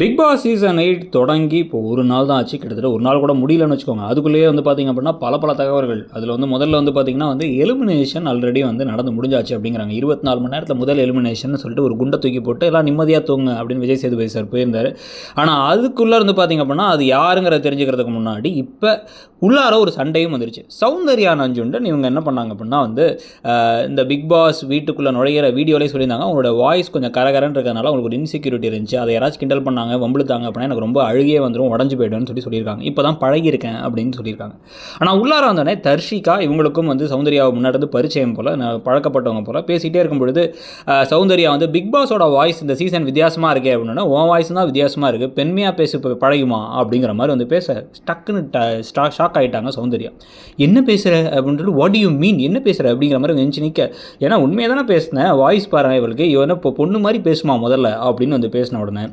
Big Boss season eight தொடங்கி இப்போ ஒரு நாள் தான் ஆச்சு. கிட்டத்தட்ட ஒரு நாள் கூட முடியலன்னு வச்சுக்கோங்க. அதுக்குள்ளேயே வந்து பார்த்திங்க அப்படின்னா பல பல தகவல்கள். அதில் வந்து முதல்ல வந்து பார்த்திங்கன்னா வந்து எலிமினேஷன் ஆல்ரெடி வந்து நடந்து முடிஞ்சாச்சு அப்படிங்கிறாங்க. இருபத்தி நாலு மணி நேரத்தில் முதல் எலிமினேஷன் சொல்லிட்டு ஒரு குண்டை தூக்கி போட்டு எல்லாம் நிம்மதியாக தூங்க அப்படின்னு விஜய் சேதுபதி சார் போயிருந்தார். ஆனால் அதுக்குள்ளே இருந்து பார்த்திங்க அப்படின்னா அது யாருங்கிறத தெரிஞ்சுக்கிறதுக்கு முன்னாடி இப்போ உள்ளார ஒரு சண்டையும் வந்துருச்சு. சௌந்தர்யா நஞ்சுண்டன் இவங்க என்ன பண்ணாங்க அப்படின்னா வந்து இந்த பிக் பாஸ் வீட்டுக்குள்ளே நுழையிற வீடியோலேயே சொல்லியிருந்தாங்க. அவங்களோட வாய்ஸ் கொஞ்சம் கரகரன்னு இருக்கிறதுனால அவங்களுக்கு ஒரு இன்செக்யூரிட்டி இருந்துச்சு. அதை யாராச்சும் கிண்டல் பண்ணாங்க வம்பளுத்தாங்க அப்படின்னா எனக்கு ரொம்ப அழுகியே வந்துடும் உடஞ்சு போய்டும்னு சொல்லி சொல்லியிருக்காங்க. இப்போ தான் பழகியிருக்கேன் அப்படின்னு சொல்லியிருக்காங்க. ஆனால் உள்ளார வந்தோடனே தர்ஷிகா இவங்களுக்கும் வந்து சௌந்தர்யாவை முன்னாடி வந்து பரிச்சயம் போல் நான் பழக்கப்பட்டவங்க போல் பேசிகிட்டே இருக்கும் பொழுது சௌந்தர்யா வந்து பிக் பாஸோட வாய்ஸ் இந்த சீசன் வித்தியாசமாக இருக்கே அப்படின்னா உன் வாய்ஸ் தான் வித்தியாசமாக இருக்குது பெண்மையாக பேசி பழகுமா? அப்படிங்கிற மாதிரி வந்து பேச டக்குன்னு ட ஷாக் ஆகிட்டாங்க சௌந்தர்யா. என்ன பேசுகிற அப்படின்ட்டு வாட் யூ மீன் என்ன பேசுகிற அப்படிங்கிற மாதிரி நினச்சி நிற்க ஏன்னா உண்மையாக தானே பேசினேன் வாய்ஸ் பாருங்க இவளுக்கு இவன் இப்போ பொண்ணு மாதிரி பேசுமா முதல்ல? அப்படின்னு வந்து பேசின உடனே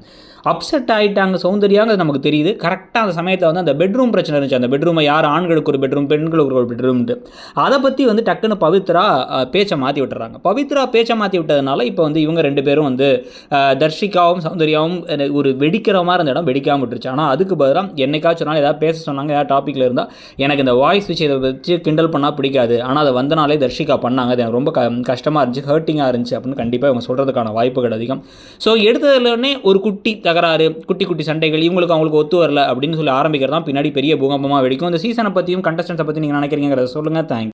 அப்செட் ஆகிட்டாங்க சௌந்தர்யாங்கிறது நமக்கு தெரியுது. கரெக்டாக அந்த சமயத்தில் வந்து அந்த பெட்ரூம் பிரச்சனை இருந்துச்சு. அந்த பெட்ரூமை யார் ஆண்களுக்கு ஒரு பெட்ரூம் பெண்களுக்கு ஒரு பெட்ரூம்ட்டு அதை பற்றி வந்து டக்குன்னு பவித்ரா பேச்சை மாற்றி விட்டுறாங்க. பவித்ரா பேச்சை மாற்றி விட்டதுனால இப்போ வந்து இவங்க ரெண்டு பேரும் வந்து தர்ஷிகாவும் சௌந்தர்யாவும் ஒரு வெடிக்கிற மாதிரி இருந்த இடம் வெடிக்காமல் விட்டுருச்சு. ஆனால் அதுக்கு பதிலாக என்னைக்காச்சும் நாள் ஏதாவது பேச சொன்னாங்க ஏதாவது டாப்பிக்கில் இருந்தால் எனக்கு இந்த வாய்ஸ் விஷயத்தை வச்சு கிண்டல் பண்ணால் பிடிக்காது. ஆனால் அதை வந்த நாளே தர்ஷிகா பண்ணாங்க. அது எனக்கு ரொம்ப க கஷ்டமாக இருந்துச்சு ஹர்ட்டிங்காக இருந்துச்சு அப்படின்னு கண்டிப்பாக இவங்க சொல்கிறதுக்கான வாய்ப்புகள் அதிகம். ஸோ எடுத்ததுலனே ஒரு குட்டி தகராறு குட்டி குட்டி சண்டைகள் இவங்களுக்கு அவங்களுக்கு ஒத்து வரல அப்படின்னு சொல்லி ஆரம்பிக்கிறதான் பின்னாடி பெரிய பூகம்பமாக வெடிக்கும். இந்த சீசனை பற்றியும் கண்டஸ்டன்ஸை பற்றி நீங்கள் நினைக்கிறீங்கிறத சொல்லுங்கள் தேங்க்ஸ்